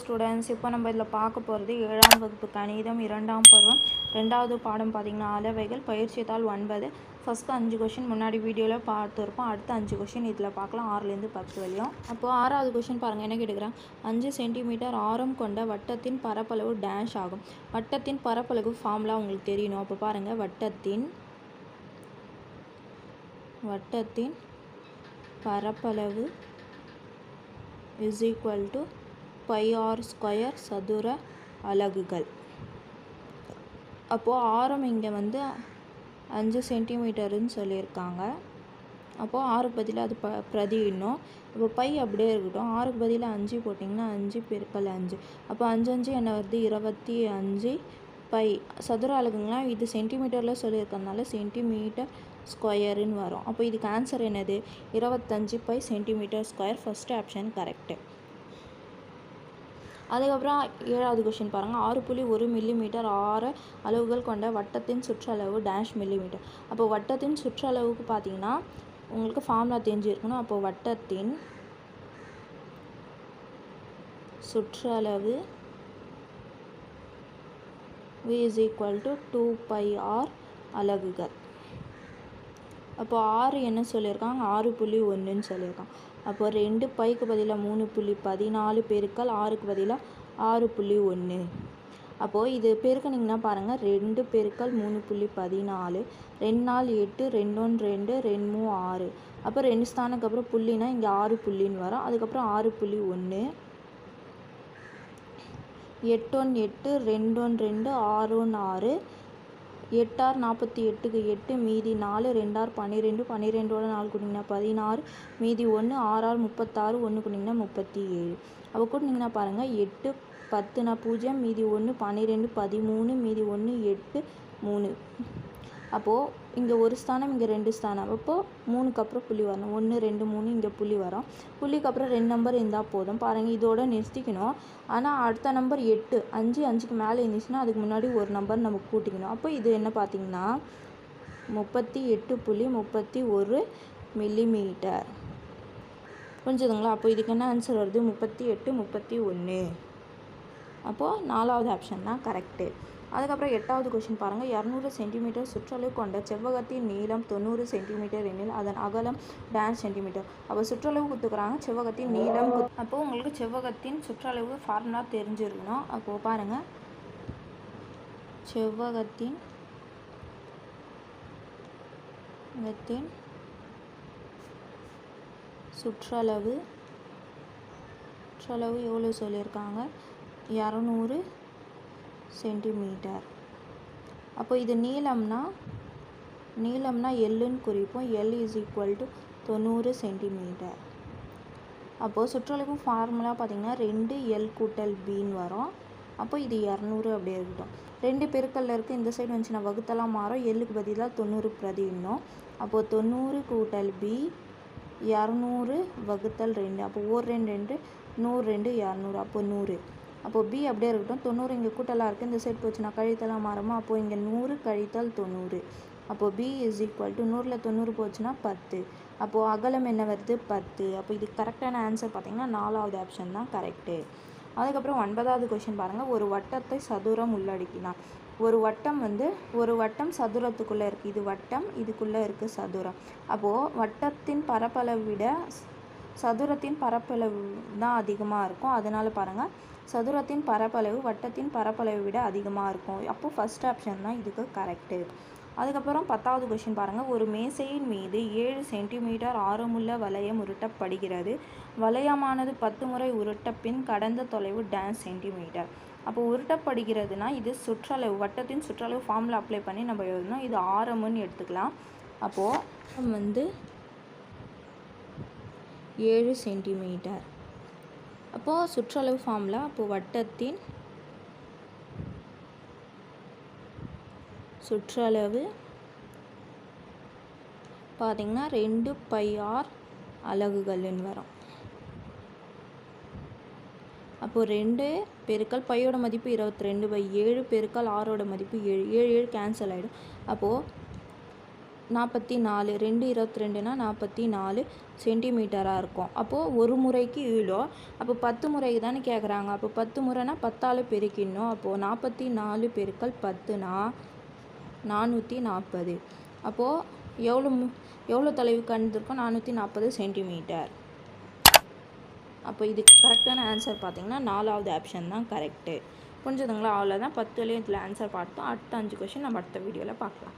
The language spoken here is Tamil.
ஸ்டூடெண்ட்ஸ் இப்போ நம்ம இதில் பார்க்க போகிறது ஏழாம் வகுப்பு கணிதம் இரண்டாம் பருவம். ரெண்டாவது பாடம் பார்த்திங்கன்னா அளவைகள் பயிற்சித்தாள் ஒன்பது. ஃபஸ்ட்டு அஞ்சு கொஷின் முன்னாடி வீடியோவில் பார்த்துருப்போம். அடுத்த அஞ்சு கொஷின் இதில் பார்க்கலாம். ஆறுலேருந்து பத்து வரையும். அப்போது ஆறாவது கொஷின் பாருங்கள் என்ன கேட்டுக்கிறேன்? அஞ்சு சென்டிமீட்டர் ஆரம் கொண்ட வட்டத்தின் பரப்பளவு டேஷ் ஆகும். வட்டத்தின் பரப்பளவு ஃபார்முலா உங்களுக்கு தெரியணும். அப்போ பாருங்கள் வட்டத்தின் வட்டத்தின் பரப்பளவு is equal to pi r square சதுர அலகுகள். அப்போது ஆரம் இங்கே வந்து அஞ்சு சென்டிமீட்டருன்னு சொல்லியிருக்காங்க. அப்போது ஆறுக்கு பதிலாக அது ப பிரதியிடணும் இப்போ பை அப்படியே இருக்கட்டும். ஆறுக்கு பதிலாக அஞ்சு போட்டிங்கன்னா அஞ்சு பெருக்கல் அஞ்சு. அப்போ அஞ்சு அஞ்சு என்ன வருது? இருபத்தி அஞ்சு பை. சதுர அலகுங்களா இது சென்டிமீட்டரில் சொல்லியிருக்கறதுனால சென்டிமீட்டர் ஸ்கொயருன்னு வரும். அப்போ இதுக்கு ஆன்சர் என்னது? இருபத்தஞ்சு pi centimetre square. First option correct அதுக்கப்புறம் ஏழாவது கொஷின் பாருங்கள் ஆறு புள்ளி ஒரு மில்லிமீட்டர் ஆறு அளவுகள் கொண்ட வட்டத்தின் சுற்றளவு டேஷ் மில்லிமீட்டர் அப்போ வட்டத்தின் சுற்றளவுக்கு பார்த்தீங்கன்னா உங்களுக்கு ஃபார்முலா தெரிஞ்சிருக்கணும் அப்போ வட்டத்தின் சுற்றளவு we is equal to two pi r அலகுகள். அப்போ ஆறு என்ன சொல்லியிருக்காங்க? ஆறு புள்ளி ஒன்றுன்னு சொல்லியிருக்காங்க. அப்போ ரெண்டு பைக்கு பதிலாக மூணு புள்ளி பதினாலு பெருக்கல் ஆறுக்கு பதிலாக ஆறு புள்ளி ஒன்று அப்போது இது பெருக்கணிங்கன்னா பாருங்கள் ரெண்டு பெருக்கல் மூணு புள்ளி பதினாலு ரெண்டு நாள் எட்டு ரெண்டு ஒன்று ரெண்டு ரெண்டு மூணு ஆறு. அப்போ ரெண்டு ஸ்தானுக்கு அப்புறம் புள்ளினா இங்கே ஆறு புள்ளின்னு வரும். அதுக்கப்புறம் ஆறு புள்ளி ஒன்று எட்டு ஒன்று எட்டு ரெண்டொன்று ரெண்டு ஆறு ஒன்று ஆறு எட்டார் நாற்பத்தி எட்டுக்கு எட்டு மீதி நாலு ரெண்டார் பன்னிரெண்டு பன்னிரெண்டோட நாலு கூட்டிங்கன்னா பதினாறு மீதி ஒன்று ஆறாறு முப்பத்தாறு ஒன்று கூட்டிங்கன்னா முப்பத்தி ஏழு அப்போ கூட்டிங்கன்னா பாருங்கள் எட்டு பத்துனா பூஜ்ஜியம் மீதி ஒன்று பன்னிரெண்டு பதிமூணு மீதி ஒன்று எட்டு மூணு. அப்போது இங்கே ஒரு ஸ்தானம் இங்கே ரெண்டு ஸ்தானம். அப்போது மூணுக்கு அப்புறம் புள்ளி வரணும். ஒன்று ரெண்டு மூணு இங்கே புள்ளி வரும். புள்ளிக்கு அப்புறம் ரெண்டு நம்பர் இருந்தால் போதும். பாருங்கள் இதோட நிறுத்திக்கணும். ஆனால் அடுத்த நம்பர் எட்டு அஞ்சு அஞ்சுக்கு மேலே இருந்துச்சுன்னா அதுக்கு முன்னாடி ஒரு நம்பர் நம்ம கூட்டிக்கணும். அப்போ இது என்ன பார்த்தீங்கன்னா முப்பத்தி எட்டு புள்ளி முப்பத்தி ஒரு மில்லிமீட்டர் புரிஞ்சுதுங்களா? அப்போ இதுக்கு என்ன ஆன்சர் வருது? முப்பத்தி எட்டு முப்பத்தி ஒன்று அப்போது நாலாவது ஆப்ஷன் தான் கரெக்டு அதுக்கப்புறம் எட்டாவது கொஷின் பாருங்கள் இரநூறு சென்டிமீட்டர் சுற்றளவு கொண்ட செவ்வகத்தின் நீளம் தொண்ணூறு சென்டிமீட்டர் எனில் அதன் அகலம் டேன் சென்டிமீட்டர் அப்போ சுற்றளவு கொடுத்துக்கிறாங்க செவ்வகத்தின் நீளம் அப்போது உங்களுக்கு செவ்வகத்தின் சுற்றளவு ஃபார்முலா தெரிஞ்சிருக்கணும். அப்போது பாருங்கள் செவ்வகத்தின் செவ்வகத்தின் சுற்றளவு சுற்றளவு எவ்வளோ சொல்லியிருக்காங்க? இரநூறு சென்டிமீட்டர். அப்போ இது நீளம்னா நீளம்னா எல்லுன்னு குறிப்போம். எல் இஸ் ஈக்குவல் டு தொண்ணூறு சென்டிமீட்டர். அப்போது சுற்றளவு ஃபார்முலா பார்த்திங்கன்னா ரெண்டு எல் கூட்டல் பின்னு வரும். அப்போ இது இரநூறு அப்படியே இருக்கட்டும். ரெண்டு பெருக்கல்ல இருக்குது இந்த சைடு வந்துச்சுன்னா வகுத்தெல்லாம் மாறும். எல்லுக்கு பதிலாக தொண்ணூறு பிரதி இன்னும் அப்போது தொண்ணூறு கூட்டல் பி இரநூறு வகுத்தல் ரெண்டு. அப்போ ஒரு ரெண்டு ரெண்டு. நூறு ரெண்டு இரநூறு. அப்போ நூறு. அப்போது பி அப்படியே இருக்கட்டும். தொண்ணூறு இங்கே கூட்டலாக இருக்குது இந்த சைடு போச்சுன்னா கழித்தலாம் மாறுமா? அப்போது இங்கே நூறு கழித்தல் தொண்ணூறு. அப்போது பி இஸ் ஈக்குவல் டு நூறில் தொண்ணூறு போச்சுன்னா பத்து. அப்போது அகலம் என்ன வருது? பத்து. அப்போ இது கரெக்டான ஆன்சர் பார்த்திங்கன்னா நாலாவது ஆப்ஷன் தான் கரெக்டு அதுக்கப்புறம் ஒன்பதாவது கொஷின் பாருங்கள் ஒரு வட்டத்தை சதுரம் உள்ளடக்கினான். ஒரு வட்டம் வந்து ஒரு வட்டம் சதுரத்துக்குள்ளே இருக்குது இது வட்டம் இதுக்குள்ளே இருக்குது சதுரம். அப்போது வட்டத்தின் பரப்பளவை விட சதுரத்தின் பரப்பளவு தான் அதிகமாக இருக்கும். அதனால் பாருங்கள் சதுரத்தின் பரப்பளவு வட்டத்தின் பரப்பளவை விட அதிகமாக இருக்கும். அப்போது ஃபஸ்ட் ஆப்ஷன் தான் இதுக்கு கரெக்டு அதுக்கப்புறம் பத்தாவது கொஷின் பாருங்கள் ஒரு மேசையின் மீது ஏழு சென்டிமீட்டர் ஆரமுள்ள வளையம் உருட்டப்படுகிறது. வளையமானது பத்து முறை உருட்ட பின் கடந்த தொலைவு டேன் சென்டிமீட்டர் அப்போ உருட்டப்படுகிறதுனா இது சுற்றளவு வட்டத்தின் சுற்றளவு ஃபார்மில் அப்ளை பண்ணி நம்ம எழுதணும். இது ஆரமுன்னு எடுத்துக்கலாம். அப்போது வந்து ஏழு சென்டிமீட்டர். அப்போது சுற்றளவு ஃபார்முலா அப்போது வட்டத்தின் சுற்றளவு பார்த்திங்கன்னா ரெண்டு பை ஆர் அலகுகள்னு வரும். அப்போது ரெண்டு பெருக்கல் பையோட மதிப்பு இருபத்தி ரெண்டு பை ஏழு பெருக்கல் ஆறோட மதிப்பு ஏழு ஏழு ஏழு கேன்சல் ஆகிடும் அப்போது நாற்பத்தி நாலு ரெண்டு இருபத்தி ரெண்டுனா நாற்பத்தி நாலு சென்டிமீட்டராக இருக்கும். அப்போது ஒரு முறைக்கு ஈழோ அப்போ பத்து முறைக்கு தானே கேட்குறாங்க அப்போ பத்து முறைனா பத்தால் பெருக்கிடணும். அப்போது நாற்பத்தி நாலு பெருக்கல் பத்துனா நானூற்றி நாற்பது. அப்போது எவ்வளோ மு எவ்வளோ தொலைவு கண்டிருக்கோம் நானூற்றி நாற்பது சென்டிமீட்டர். அப்போ இதுக்கு கரெக்டான ஆன்சர் பார்த்தீங்கன்னா நாலாவது ஆப்ஷன் தான் கரெக்டு புரிஞ்சுதுங்களா? அவ்வளோதான். பத்து இதில் ஆன்சர் பார்த்தோம். அடுத்த அஞ்சு கொஷின் நம்ம அடுத்த வீடியோவில் பார்க்கலாம்.